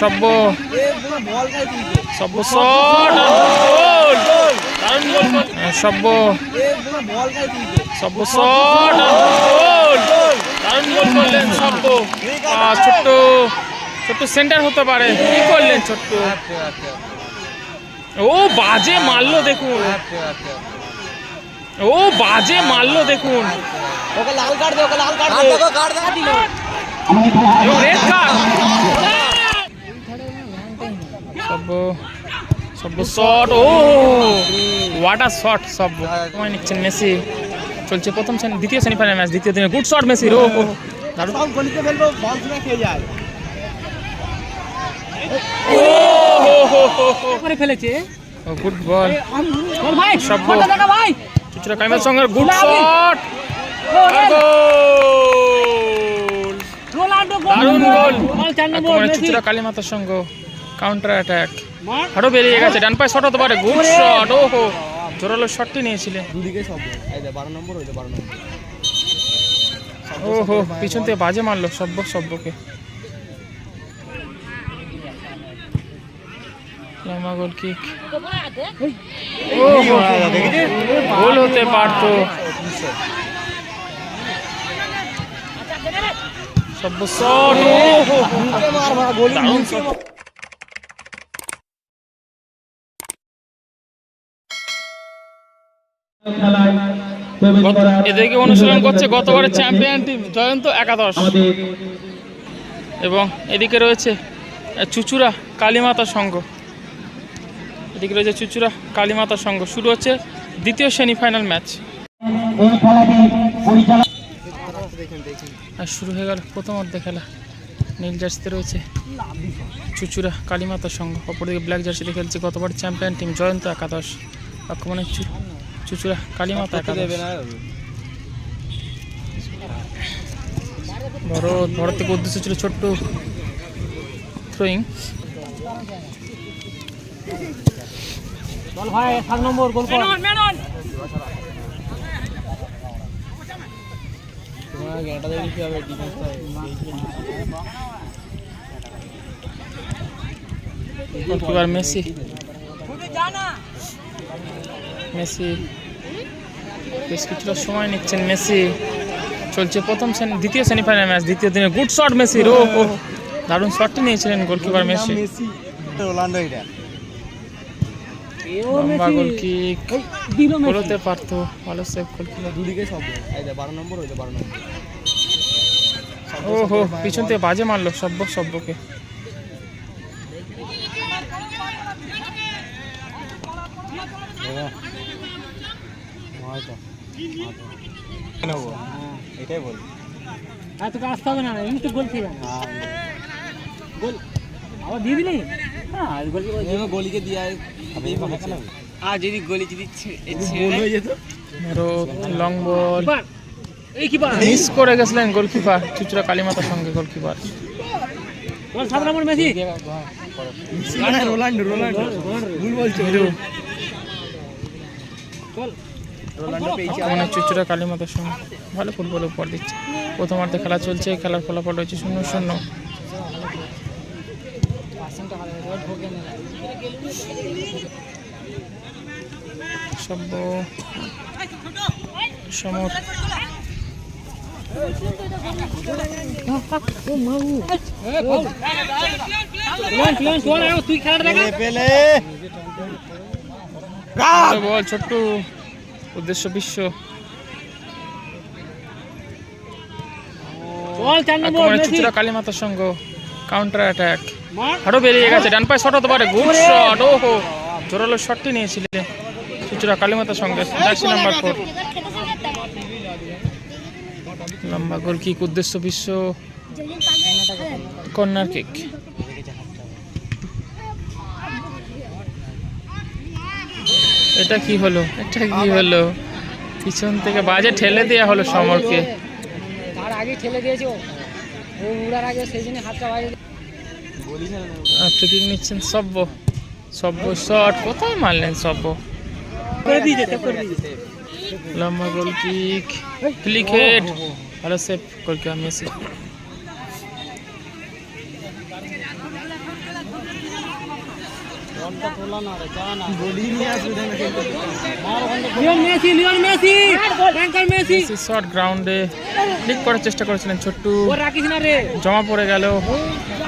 সব্য। Sabya shot. গোল দারুণ সব্য। Sabya shot. গোল দারুণ গোল করলেন সব্য ছোট্ট। ছোট্ট সেন্টার হতে পারে। কি করলেন ছোট্ট? ও বাজে মারলো দেখুন। ও বাজে মারলো দেখুন। ওকে লাল কার্ড দে ওকে লাল কার্ড দে। এবং red card Sabya Sabya shot ও ওয়াটার শট সব্য সময় নিচ্ছেন মেসি। চলছে প্রথম দ্বিতীয় সেমিফাইনাল ম্যাচ দ্বিতীয় দিনে গুড শট মেসির ও ও, সব গলিতে ফেলব বল শুনে খেয়ে যায়। ও হো হো হো হো করে ফেলেছে। গুড বল ভাই ভাই। চুচুরা কাইমের সঙ্গে গুড লাভি। শট গোল দারুণ গোল বল চার নম্বর একেবারে মেসি। চুচুরা কালীমাতার সঙ্গে। কাউন্টার অ্যাটাক আরও বেরিয়ে গেছে ডান পায়ে শট হতে পারে গুড শট ও হো জোরালো শটটি নিয়েছিলেন দুদিকে সব 12 নম্বর ওই দে 12 নম্বর ও হো পিছন থেকে বাজে মারলো সব্য সব্যকে লম্বা গোল কিক ও হো, গোল হতে পারতো সব্য শট ও হো মার মার গলি দারুণ শট গত- এদেরকে অনুশীলন করছে? গতবারের চ্যাম্পিয়ন টিম জয়ন্ত একাদশ। এবং এদিকে রয়েছে চুচুড়া কালীমাতা সংঘ। এদিকে রয়েছে চুচুড়া কালীমাতা সংঘ। শুরু হচ্ছে দ্বিতীয় সেমিফাইনাল ম্যাচ আর শুরু হয়ে গেল প্রথম অর্ধে খেলা। নীল জার্সিতে রয়েছে চুচুড়া কালীমাতা সংঘ। অপরদিকে ব্ল্যাক জার্সিতে খেলছে গতবার চ্যাম্পিয়ন টিম জয়ন্ত একাদশ। আক্রমণে চু- চুচুড়া কালীমাতা একাদশ দেবে না। ভরত ভরত থেকে উদ্দেশ্য ছিল ছোট্ট থ্রোয়িং বল ভাই সাত নম্বর গোল কর। তোমার গেটা দেখি কি হবে ডিফেন্সটা গোলকিপার মেসি। মেসি। বেশ কিছুটা সময় নিচ্ছেন মেসি। চলছে প্রথম শ্রেণি দ্বিতীয় সেমিফাইনাল ম্যাচ দ্বিতীয় দিনে গুড শট মেসির। ও ও দারুণ শটটি নিয়েছিলেন গোলকিপার মেসি। মেসি রোনাল্ডো এটা ও লম্বা মেসি গোল কিক। মেসি। পারতো ভালো সেভ গোলকিপার দুদিকে সব এই 12 নম্বর ওই 12 নম্বর। ও হো পিছন থেকে বাজে মারলো সব্য সব্যকে। নেব এটাই বল। আর তোকে আসতে হবে না এমনি তো গোল খেয়ে আবার দিয়ে দিলি? হ্যাঁ আর গলিকে দিয়ে যদি গোলি যদি গোল হয়ে যেত। লং বল এই কিপার। মিস করে গেছিলেন গোলকিপার চুচুরা কালীমাতার সঙ্গে গোলকিপার। বল সাত নম্বর মেসি। Ronaldo Ronaldo. ভুল বলছো। বল চুচুরা কালীমাতার সঙ্গে ভালো ফুটবল উপর দিচ্ছে। প্রথমার্ধে খেলা চলছে খেলার ফলাফল রয়েছে শূন্য শূন্য। সব্য সমর। তুই বল ছোট্ট। উদ্দেশ্য বিশ্ব। চুচুরা কালীমাতার সঙ্গে কাউন্টার অ্যাটাক আরও বেরিয়ে গেছে ডান পায়ে শট হতে পারে গুড শট ও হো জোরালো শটটি নিয়েছিলেন চুচুরা কালীমাতার সঙ্গে। জার্সি নাম্বার ফোর লম্বা গোল কিক উদ্দেশ্য বিশ্ব। কর্নার কিক এটা কি হলো? এটা কি হলো? পিছন থেকে বাজে ঠেলে দেওয়া হলো সমরকে। তার আগে ঠেলে দিয়েছে ও। উড়ার আগে সেই জন্য হাতটা বাইরে ফ্রি কিক নিচ্ছেন সব্য। সব্য শট। কোথায় মারলেন সব্য? করে দিয়েছে সেভ করে দিয়েছে লম্বা গোল কিক ক্লিক হেড ভালো সেভ গোলকিপার মেসি বলি নিয়ে আসবে দেখো খেলতে। লিওন মেসি লিওন মেসি ব্যাংকার মেসি মেসি শর্ট গ্রাউন্ডে ক্লিক করার চেষ্টা করেছিলেন ছোট্টু। জমা পড়ে গেল।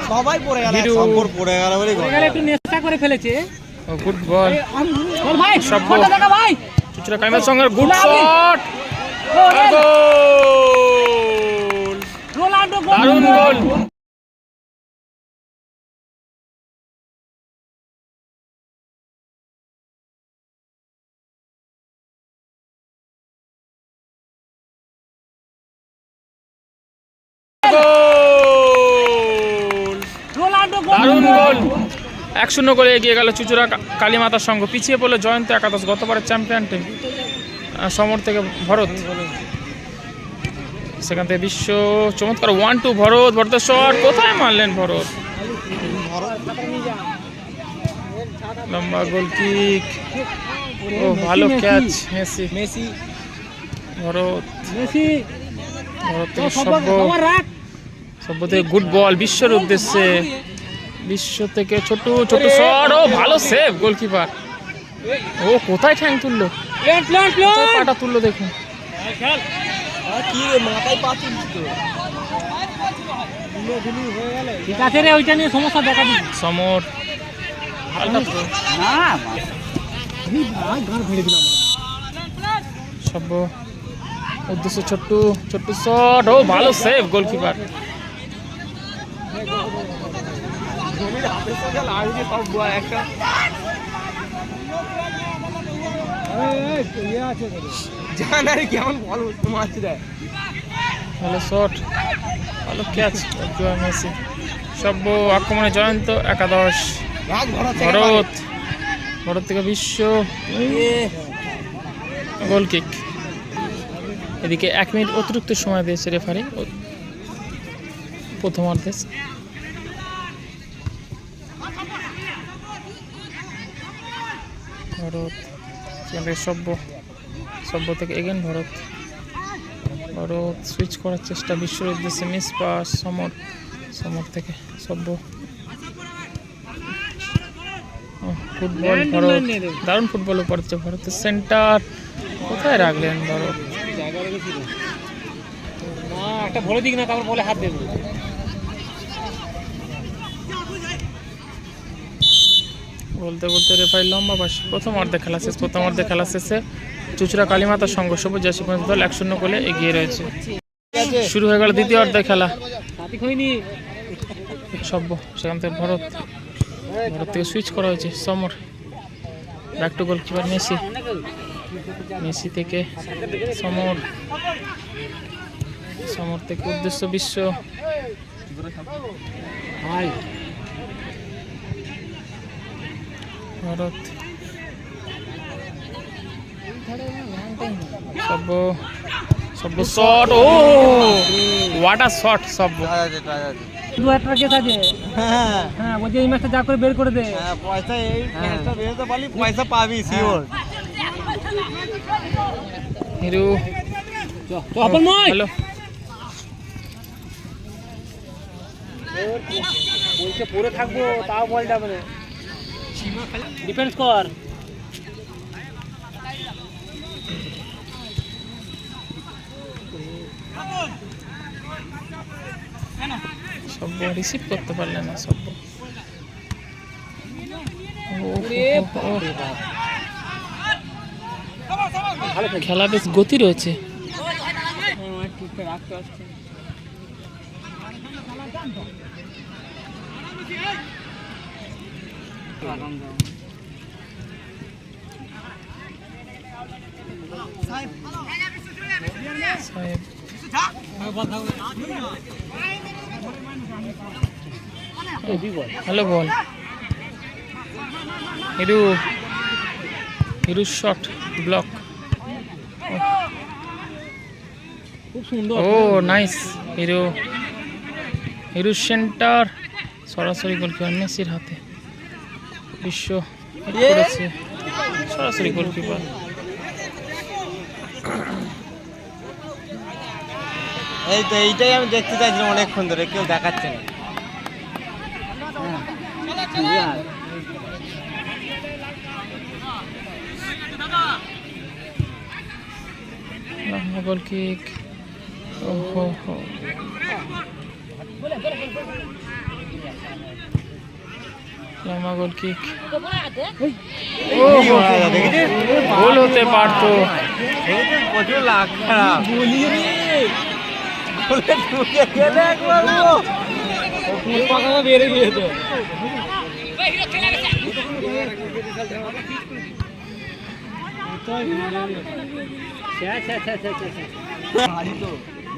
সবাই পড়ে গেল পড়ে গেল বলে পড়ে গেলে একটু নেশা করে ফেলেছে। গুড বল চুচুরা কাইমার সঙ্গে গুড শট ও, রে। গোল। Ronaldo goal. দারুণ গোল দারুণ গোল! এক শূন্য করে এগিয়ে গেল চুচুরা কালীমাতার সঙ্গ। পিছিয়ে পড়ল জয়ন্ত একাদশ গতবারের চ্যাম্পিয়ন টিম সমর থেকে ভরত। সেখান থেকে বিশ্ব চমৎকার ওয়ান টু ভরত ভরতের শট কোথায় মারলেন ভরত? লম্বা গোল কিক ও ভালো catch Messi. Messi. Bharat. Messi. Bharat সব সভ্য রাখ সভ্য থেকে গুড বল বিশ্বর উদ্দেশ্যে। বিশ্ব থেকে ছোট ছোট শট ও ভালো সেভ গোলকিপার ও কোথায় ঠ্যাং তুললো? প্লেন প্লেন প্লেন। পাটা তুললো দেখুন তো। ঠিক আছে রে ওইটা নিয়ে সমস্যা দেখা দিবি সমর। সভ্য উদ্দেশ্য ছোট্ট ছোট্ট শট ও ভালো সেভ গোলকিপার জমির হাতের সাথে লাগছে সব বল একটা জানা রে কেমন বল মারছে দেয় ভালো শট। ভালো ক্যাচ মেসি। সভ্য আক্রমণে জয়ন্ত একাদশ। ভরত। ভরত থেকে বিশ্ব। Goal kick. এদিকে এক মিনিট অতিরিক্ত সময় দিয়েছে রেফারি। প্রথমার্ধে ভরত সভ্য সভ্য থেকে এগেন ভরত। ভরত সুইচ করার চেষ্টা বিশ্বর উদ্দেশ্যে মিস পাস সমর সমর থেকে সভ্য। ফুটবল ভরত। দারুণ ফুটবল করেছে ভারতের সেন্টার কোথায় রাখলেন ভারত? না একটা ভরে দিক না তারপর বলে হাত দেবে। বলতে বলতে রেফারি লম্বা বাস প্রথম অর্ধে খেলা শেষ, প্রথম অর্ধে খেলা শেষে চুচুড়া কালীমাতা সংঘ সবুজ জাসি দল এক শূন্য গোলে এগিয়ে রয়েছে। শুরু হয়ে গেল দ্বিতীয় অর্ধে খেলা। সভ্য সেখান থেকে ভরত। ভরত থেকে সুইচ করা হয়েছে, Samar. Back to goalkeeper Messi. Messi থেকে সমর। সমর থেকে উদ্দেশ্য বিশ্ব ভাই Bharat. Sabya Sabya shot oh! What a shot Sabya. দু একটা কেস আছে হ্যাঁ। হ্যাঁ বলছে এই ম্যাচটা যা করে বের করে দে। হ্যাঁ পয়সা এই হ্যাঁ। ম্যাচটা বেরোতে পারলি পয়সা পাবি শিওর হিরু। চপল হ্যালো। বলছে পরে থাকব তাও বল। যাবে না ডিফেন্স কর সব্য রিসিভ করতে পারলেন না। ভালো খেলা বেশ গতি রয়েছে রাখতে হ্যালো বল হিরু। Hiru shot block. খুব সুন্দর। ও নাইস হিরো। Hero centre. সরাসরি গোলকিপার মেসির হাতে। বিশ্ব হেড করেছে। সরাসরি গোলকিপার এই তো এইটাই আমি দেখতে চাইছিলাম অনেকক্ষণ ধরে কেউ দেখাচ্ছে না। লম্বা গোল কিক ওহো হো। লম্বা গোল কিক গোল হতে পারতো। প্রচুর খারাপ। গিয়েছে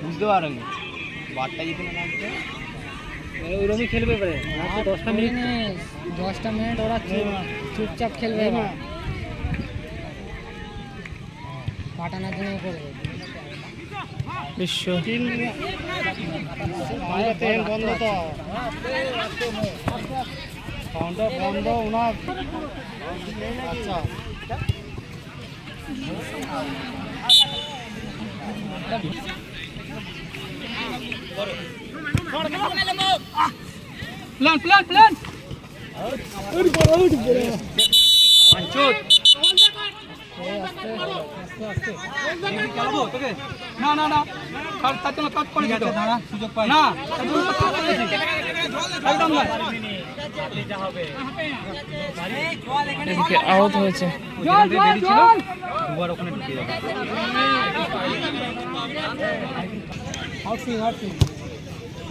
বুঝতে পারেনি বারটা জিতে না নামছে ওরমই খেলবে এবারে? মাত্র দশটা মিনিট? দশটা মিনিট ওরা চুপচাপ খেলবে এবার। পাঠানোর জন্য করবে। বিশ্ব। তেল বন্ধ তো। কাউন্টার বন্ধ ওনার আচ্ছা। প্ল্যান প্ল্যান পাঁচুত খেলাবো তোকে না না না তার জন্য কাজ করেছি তো দাঁড়া সুযোগ পাই না একদম না আহত হয়েছে ওখানে ঢুকে যাবে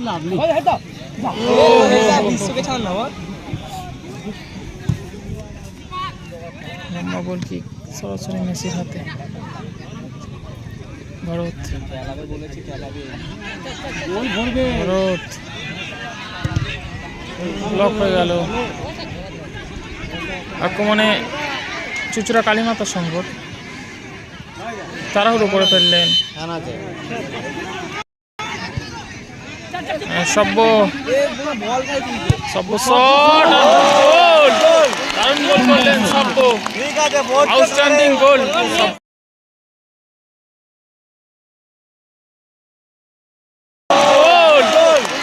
লাভলি। বিশ্বকে ছাড় না লম্বা গোল কিক সরাসরি মেসির হাতে? ভারত। ব্লক হয়ে গেল। আক্রমণে চুচুড়া কালীমাতা সংকট তাড়াহুড়ো করে ফেললেন। সব্য। গাই তুলছে সব্য শট দারুণ গোল। করলেন সব্য। আউটস্ট্যান্ডিং গোল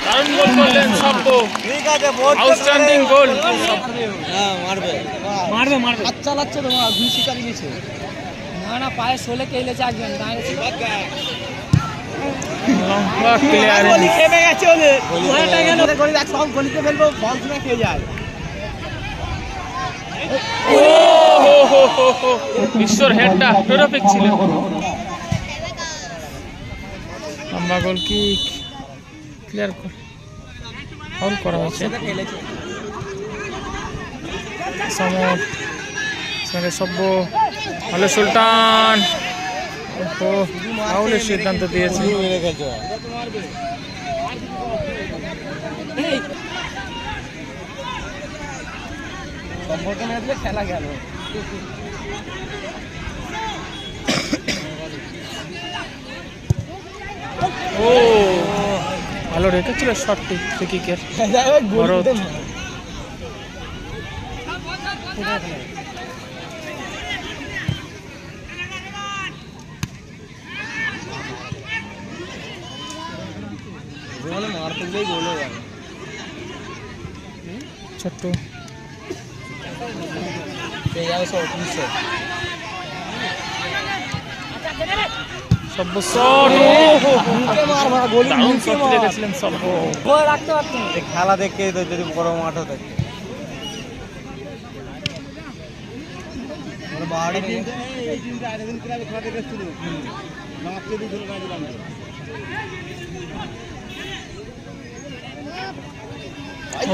দারুণ গোল করলেন সব্য। আউটস্ট্যান্ডিং গোল হ্যাঁ মারবে মারবে। মারবে হাত চালাচ্ছে তোমার ঘুষি গেছে না না, পায়ে সোলে কেলেছে একজন লম্বা ক্লিয়ারেন্স খেপে গেছে ওদের। ওখানটা গেল গলি এক সব গলিতে ফেলব বল শুনে খেয়ে যায়। ও হো হো হো হো। বিশ্বর হেডটা ছিল। লম্বা গোল কি? ক্লিয়ার কর। ফাউল করা হয়েছে। সমর সঙ্গে ভালো সুলতান। ওহো ফাউলের সিদ্ধান্ত দিয়েছে। খেলা গেল ও ভালো রেখেছিল শটটি ফ্রিকিকের ভারত মানে মার তুললেই গোল হয়ে যাবে ছোট্ট পেয়ে যাবে সব উনিশশো সব্য শট ও হো মার মার গোল দারুণ শট রেখেছিলেন সব্য রাখতে পারতো খেলা দেখে যদি বড় মাঠও থাকে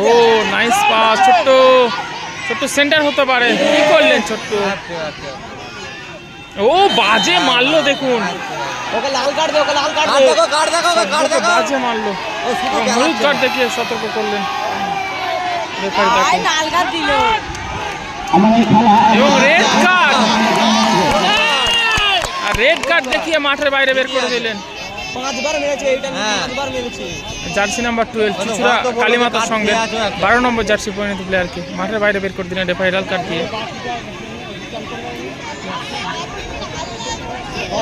ও নাইস পাস ছোট্ট ছোট্ট সেন্টার হতে পারে। কি করলেন ছোট্ট? ও বাজে মারলো দেখুন। ওকে লাল কার্ড দে ওকে লাল কার্ড দে। দেখো কার্ড দেখো কার্ড সব্যকে বাজে মারলো। হলুদ কার্ড দেখিয়ে সতর্ক করলেন। রেফারি এবং রেড কার্ড আর রেড কার্ড দেখিয়ে মাঠের বাইরে বের করে দিলেন। মেরেছে জার্সি নাম্বার টুয়েলভ চুচুরা কালীমাতার সঙ্গে। বারো নম্বর জার্সি পরিণত প্লেয়ারকে মাঠের বাইরে বের করে দিলেন রেফারি লাল কার্ড দিয়ে।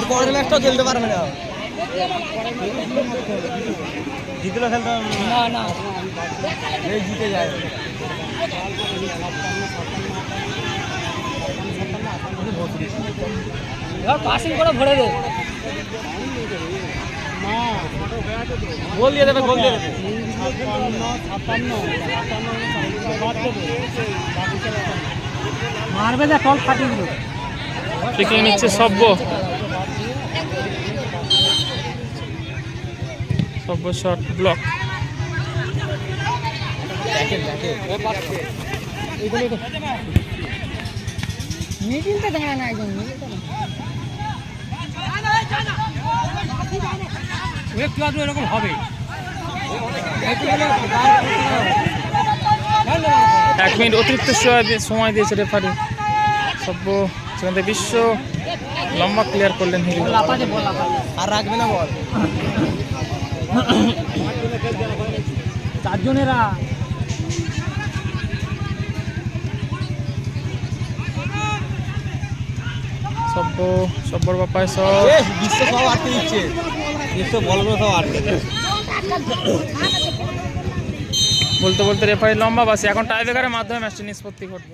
পরের ম্যাচটাও খেলতে পারবে না। জিতলো খেলতে না। না এই জিতে যায়। পাসিং করে ভরে দে। গোল দিয়ে দেবে গোল দিয়ে দেবে। মারবে যা টল ফাটিয়ে দিল নিচ্ছে সব্য। সব্য শট ব্লক মিডিলটা দাঁড়া না একদম একটু আধটু এরকম হবে। এক মিনিট অতিরিক্ত সময় দিয়ে- সময় দিয়েছে রেফারি সব্য সেখান থেকে বিশ্ব লম্বা ক্লিয়ার করলেন হিরো। আর রাখবে না বল। চারজনেরা। সব্য সব্যর বাপায় সব। বিশ্ব সব আটকে দিচ্ছে। বলতে বলতে রেফারি লম্বা বাসি। এখন টাই ব্রেকারের মাধ্যমে ম্যাচটি নিষ্পত্তি ঘটবে।